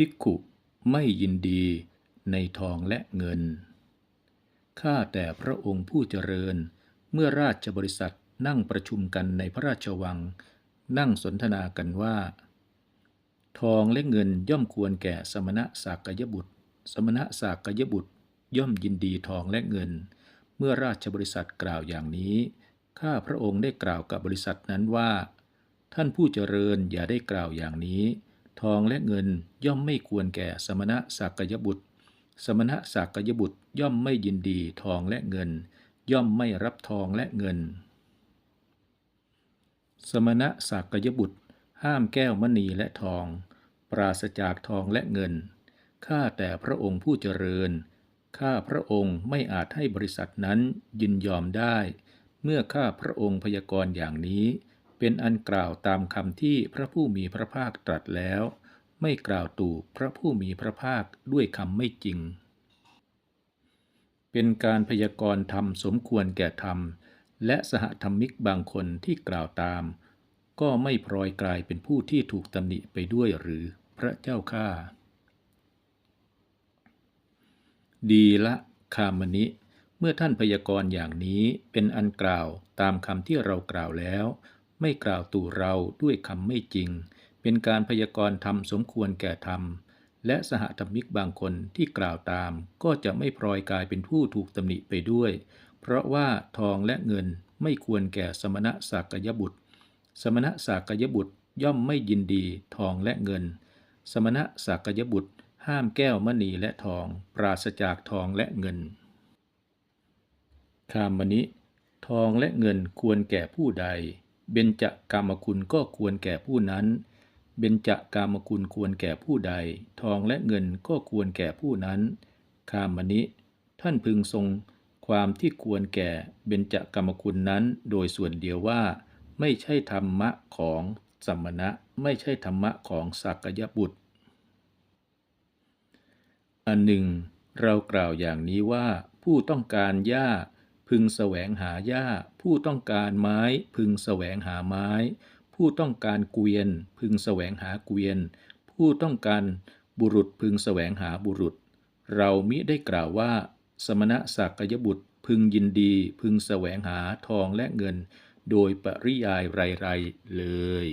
ภิกขุไม่ยินดีในทองและเงิน ข้าแต่พระองค์ผู้เจริญ เมื่อราชบริษัทนั่งประชุมกันในพระราชวัง นั่งสนทนากันว่า ทองและเงินย่อมควรแก่สมณะสากยบุตร สมณะสากยบุตรย่อมยินดีทองและเงิน เมื่อราชบริษัทกล่าวอย่างนี้ ข้าพระองค์ได้กล่าวกับบริษัทนั้นว่า ท่านผู้เจริญอย่าได้กล่าวอย่างนี้ ทองและเงินย่อมไม่ควรแก่สมณะสากยบุตร สมณะสากยบุตรย่อมไม่ยินดีทองและเงิน ย่อมไม่รับทองและเงิน สมณะสากยบุตร ห้ามแก้วมณีและทอง ปราศจากทองและเงิน ข้าแต่พระองค์ผู้เจริญ ข้าพระองค์ไม่อาจให้บริษัทนั้นยินยอมได้ เมื่อข้าพระองค์พยากรณ์อย่างนี้ เป็นอันกล่าวตามคำที่พระผู้มีพระภาคตรัสแล้ว ไม่กล่าวตู่พระผู้มีพระภาคด้วยคำไม่จริง เป็นการพยากรณ์ธรรมสมควรแก่ธรรม และสหธรรมิกบางคนที่กล่าวตาม ก็ไม่พลอยกลายเป็นผู้ที่ถูกตำหนิไปด้วยหรือพระเจ้าข้าดีละคามณิเมื่อท่านพยากรณ์อย่างนี้เป็นอันกล่าวตามคำที่เรากล่าวแล้ว ไม่กล่าวตู่เราด้วยคำไม่จริง เป็นการพยากรณ์ธรรมสมควรแก่ธรรม และสหธรรมิกบางคนที่กล่าวตาม ก็จะไม่พลอยกลายเป็นผู้ถูกตำหนิไปด้วย เพราะว่าทองและเงินไม่ควรแก่สมณะสากยบุตร สมณะสากยบุตรย่อมไม่ยินดีทองและเงิน สมณะสากยบุตร ห้ามแก้วมณีและทอง ปราศจากทองและเงินคามณิทองและเงินควรแก่ผู้ใด เบญจกามคุณก็ควรแก่ผู้นั้น เบญจกามคุณควรแก่ผู้ใด ทองและเงินก็ควรแก่ผู้นั้น คามณิท่านพึงทรงความที่ควรแก่เบญจกามคุณนั้น โดยส่วนเดียวว่า ไม่ใช่ธรรมะของสัมมณะ ไม่ใช่ธรรมะของสักยบุตร อันหนึ่ง เรากล่าวอย่างนี้ว่าผู้ต้องการหญ้า พึงแสวงหาหญ้า ผู้ต้องการไม้ พึงแสวงหาไม้ ผู้ต้องการเกวียน พึงแสวงหาเกวียน ผู้ต้องการบุรุษพึงแสวงหาบุรุษ เรามิได้กล่าวว่า สมณะสักยบุตรพึงยินดี พึงแสวงหาทองและเงิน โดยปริยายไรๆเลย